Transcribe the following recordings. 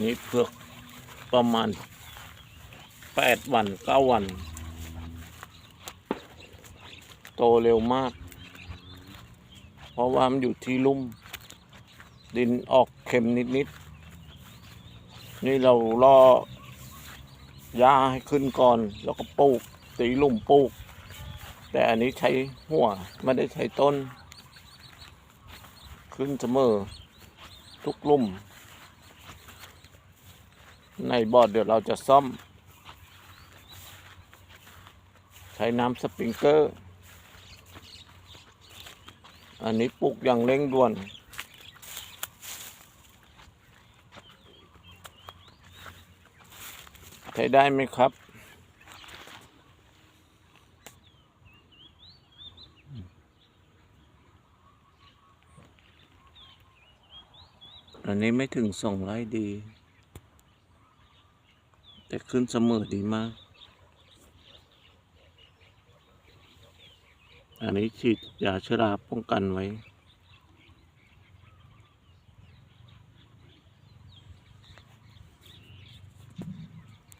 นี่เพือกประมาณแปดวันเก้าวัน โตเร็วมาก เพราะว่ามันอยู่ที่ลุ่ม ดินออกเค็มนิดๆ นี่เราล่อหญ้าให้ขึ้นก่อน แล้วก็ปลูก ตีลุ่มปลูก แต่อันนี้ใช้หัว ไม่ได้ใช้ต้น ขึ้นเสมอ ทุกลุ่ม ในบอเดี๋ยวเราจะซ่อม ใช้น้ำสปริงเกอร์ อันนี้ปลูกอย่างเร่งด่วน ใช้ได้ไหมครับ อันนี้ไม่ถึงสองไร่ดี แต่ขึ้นเสมอดีมาก อันนี้ฉีดยาชราป้องกันไว้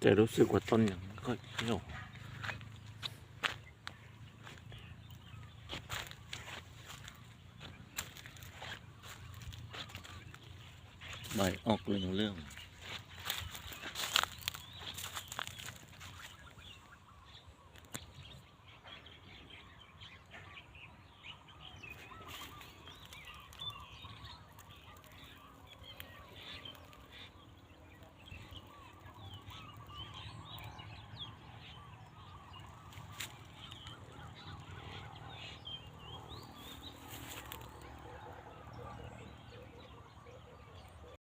แต่รู้สึกว่าต้นยังไม่ค่อยเที่ยว ใบออกเรื่องเรื่อง